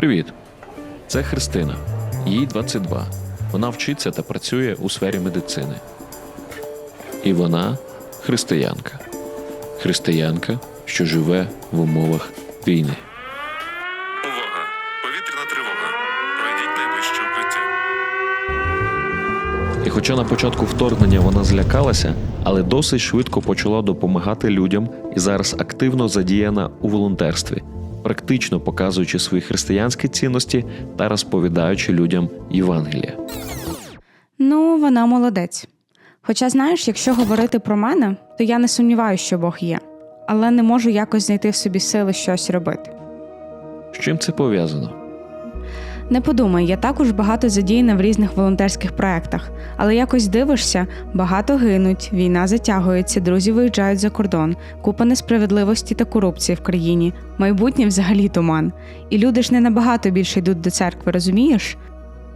Привіт! Це Христина. Їй 22. Вона вчиться та працює у сфері медицини. І вона християнка. Християнка, що живе в умовах війни. Увага! Повітряна тривога. Пройдіть найближче укриття. І хоча на початку вторгнення вона злякалася, але досить швидко почала допомагати людям і зараз активно задіяна у волонтерстві, практично показуючи свої християнські цінності та розповідаючи людям Євангелія. Ну, вона молодець. Хоча, знаєш, якщо говорити про мене, то я не сумніваюся, що Бог є, але не можу якось знайти в собі сили щось робити. З чим це пов'язано? Не подумай, я також багато задіяна в різних волонтерських проєктах, але якось дивишся, багато гинуть, війна затягується, друзі виїжджають за кордон, купа несправедливості та корупції в країні, майбутнє взагалі туман. І люди ж не набагато більше йдуть до церкви, розумієш?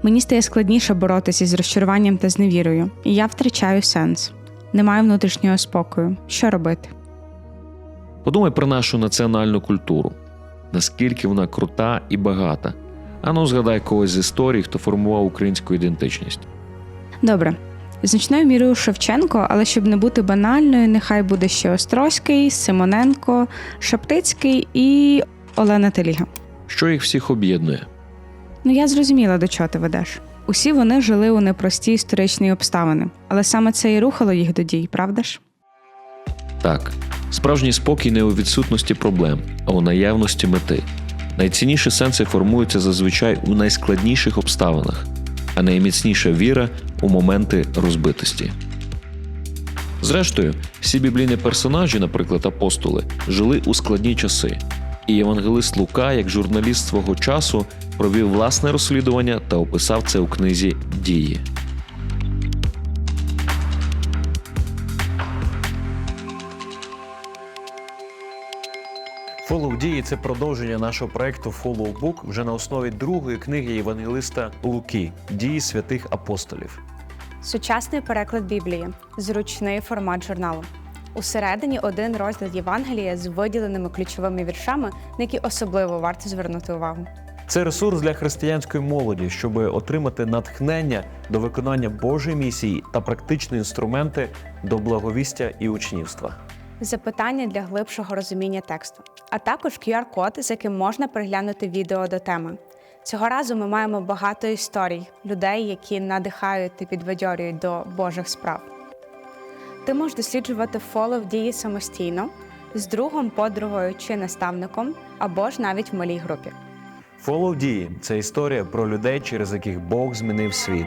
Мені стає складніше боротися з розчаруванням та зневірою, і я втрачаю сенс. Немає внутрішнього спокою. Що робити? Подумай про нашу національну культуру, наскільки вона крута і багата. Ану, згадай когось з історії, хто формував українську ідентичність. Добре. Значною мірою Шевченко, але щоб не бути банальною, нехай буде ще Острозький, Симоненко, Шептицький і Олена Теліга. Що їх всіх об'єднує? Ну я зрозуміла, до чого ти ведеш. Усі вони жили у непрості історичні обставини, але саме це і рухало їх до дій, правда ж? Так, справжній спокій не у відсутності проблем, а у наявності мети. Найцінніші сенси формуються зазвичай у найскладніших обставинах, а найміцніша віра у моменти розбитості. Зрештою, всі біблійні персонажі, наприклад, апостоли, жили у складні часи, і євангелист Лука, як журналіст свого часу, провів власне розслідування та описав це у книзі Дії. Follow дії це продовження нашого проекту Follow Book вже на основі другої книги євангелиста Луки Дії святих апостолів. Сучасний переклад Біблії зручний формат журналу. Усередині один розділ Євангелія з виділеними ключовими віршами, на які особливо варто звернути увагу. Це ресурс для християнської молоді, щоб отримати натхнення до виконання Божої місії та практичні інструменти до благовістя і учнівства. Запитання для глибшого розуміння тексту, а також QR-код, з яким можна переглянути відео до теми. Цього разу ми маємо багато історій людей, які надихають і підбадьорюють до Божих справ. Ти можеш досліджувати фоло в дії самостійно, з другом, подругою чи наставником, або ж навіть в малій групі. Follow дії це історія про людей, через яких Бог змінив світ.